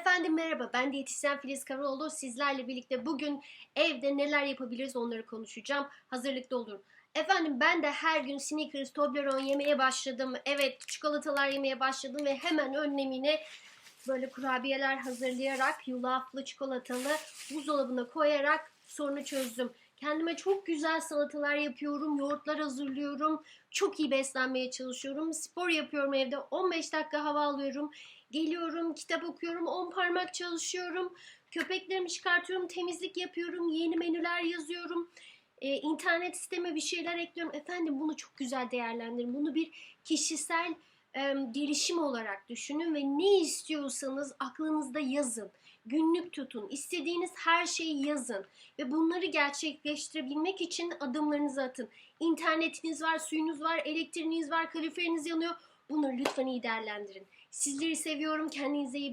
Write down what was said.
Efendim merhaba ben diyetisyen Filiz Karaoğlu. Sizlerle birlikte bugün evde neler yapabiliriz onları konuşacağım. Hazırlıklı olun. Efendim ben de her gün Snickers, Toblerone yemeye başladım. Evet çikolatalar yemeye başladım ve hemen önlemine böyle kurabiyeler hazırlayarak yulaflı çikolatalı buzdolabına koyarak sorunu çözdüm. Kendime çok güzel salatalar yapıyorum, yoğurtlar hazırlıyorum. Çok iyi beslenmeye çalışıyorum. Spor yapıyorum evde. 15 dakika hava alıyorum. Geliyorum, kitap okuyorum, 10 parmak çalışıyorum. Köpeklerimi çıkartıyorum, temizlik yapıyorum, yeni menüler yazıyorum. Ee, internet siteme bir şeyler ekliyorum. Efendim bunu çok güzel değerlendirin. Bunu bir kişisel e, gelişim olarak düşünün ve ne istiyorsanız aklınızda yazın. Günlük tutun. İstediğiniz her şeyi yazın. Ve bunları gerçekleştirebilmek için adımlarınızı atın. İnternetiniz var, suyunuz var, elektriğiniz var, kaloriferiniz yanıyor. Bunları lütfen iyi değerlendirin. Sizleri seviyorum. Kendinize iyi bakın.